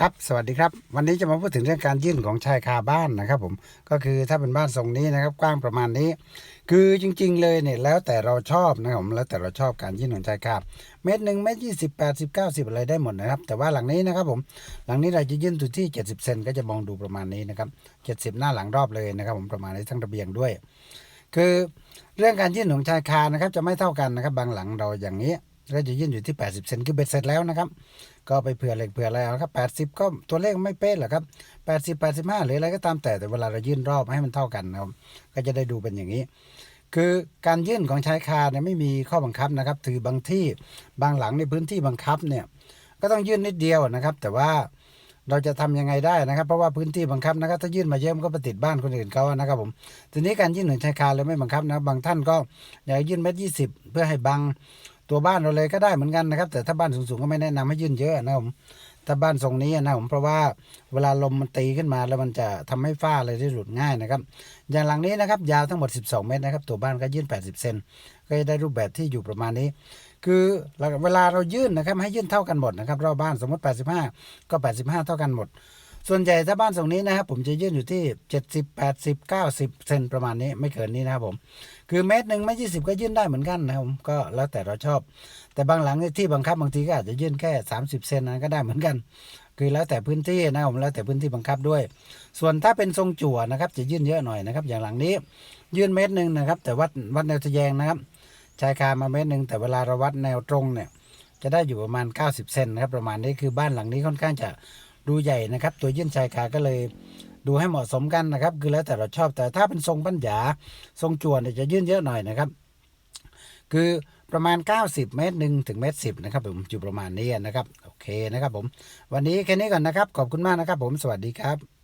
ครับ สวัสดีครับ วันนี้จะมาพูดถึงเรื่องการยื่นของชายคาบ้านนะครับผม ก็คือถ้าเป็นบ้านทรงนี้นะครับ กว้างประมาณนี้ คือจริง ๆ เลยเนี่ยแล้วแต่เราชอบนะครับผม แล้วแต่เราชอบการยื่นของชายคา เมตรหนึ่งเมตรยี่สิบแปดสิบเก้าสิบอะไรได้หมดนะครับ แต่ว่าหลังนี้นะครับผม หลังนี้เราจะยื่นอยู่ที่เจ็ดสิบเซนก็จะมองดูประมาณนี้นะครับเจ็ดสิบหน้าหลังรอบเลยนะครับผมประมาณนี้ทั้งระเบียงด้วย คือเรื่องการยื่นของชายคานะครับ จะไม่เท่ากันนะครับ บางหลังเราอย่างนี้ ก็จะยื่นอยู่ที่ 80 เซนคือเบ็ดเสร็จแล้วนะครับ ก็ไปเผื่อเหล็กเผื่ออะไรเอาครับ 80 ก็ตัวเลขไม่เป๊ะหรอกครับ 80 85 หรืออะไรก็ตามแต่แต่เวลาเรายื่นรอบให้มันเท่ากันนะครับ ก็จะได้ดูเป็นอย่างนี้ คือการยื่นของชายคาเนี่ยไม่มีข้อบังคับนะครับ ถือบางที่บางหลังในพื้นที่บังคับเนี่ย ก็ต้องยื่นนิดเดียวนะครับ แต่ว่าเราจะทำยังไงได้นะครับ เพราะว่าพื้นที่บังคับนะครับถ้ายื่นมาเยอะมันก็ไปติดบ้านคนอื่นเขานะครับผมทีนี้การยื่นของชายคาเลยไม่บังคับนะบางท่านก็อยากยื่นเม็ดยี่สิบเพื่อให้บัง ตัวบ้านเราเลยก็ได้เหมือนกันนะครับ แต่ถ้าบ้านสูงๆก็ไม่แนะนำให้ยื่นเยอะนะครับผมถ้าบ้านทรงนี้นะผมเพราะว่าเวลาลมมันตีขึ้นมาแล้วมันจะทำให้ฝ้าอะไรที่หลุดง่ายนะครับ อย่างหลังนี้นะครับยาวทั้งหมด 12 เมตรนะครับ ตัวบ้านก็ยื่น 80 เซนก็จะได้รูปแบบที่อยู่ประมาณนี้ คือเวลาเรายื่นนะครับให้ยื่นเท่ากันหมดนะครับรอบบ้านสมมติ 85 ก็ 85 เท่ากันหมด ส่วนใหญ่ถ้าบ้านทรงนี้นะครับผมจะยื่นอยู่ที่ 70 80 90 เซนประมาณนี้ไม่เกินนี้นะครับผม คือเมตรหนึ่งไม่ยี่สิบก็ยื่นได้เหมือนกันนะครับผมก็แล้วแต่เราชอบ แต่บางหลังที่บังคับบางทีก็อาจจะยื่นแค่ 30 เซนนั้นก็ได้เหมือนกัน คือแล้วแต่พื้นที่นะครับผมแล้วแต่พื้นที่บังคับด้วย ส่วนถ้าเป็นทรงจั่วนะครับ จะยื่นเยอะหน่อยนะครับ อย่างหลังนี้ ยื่นเมตรหนึ่งนะครับ แต่วัดวัดแนวทะแยงนะครับชายคามาเมตรหนึ่งแต่เวลาเราวัดแนวตรงเนี่ยจะได้อยู่ประมาณ 90 เซนนะครับประมาณนี้คือบ้านหลังนี้ค่อนข้างจะ ดูใหญ่นะครับ ตัวยื่นชายคาก็เลยดูให้เหมาะสมกันนะครับ คือแล้วแต่เราชอบแต่ถ้าเป็นทรงปัญญาทรงจวนจะยื่นเยอะหน่อยนะครับ คือประมาณ 90 เมตรหนึ่งถึงเมตรสินะครับผมอยู่ประมาณนี้นะครับ โอเคนะครับผม วันนี้แค่นี้ก่อนนะครับ ขอบคุณมากนะครับผมสวัสดีครับ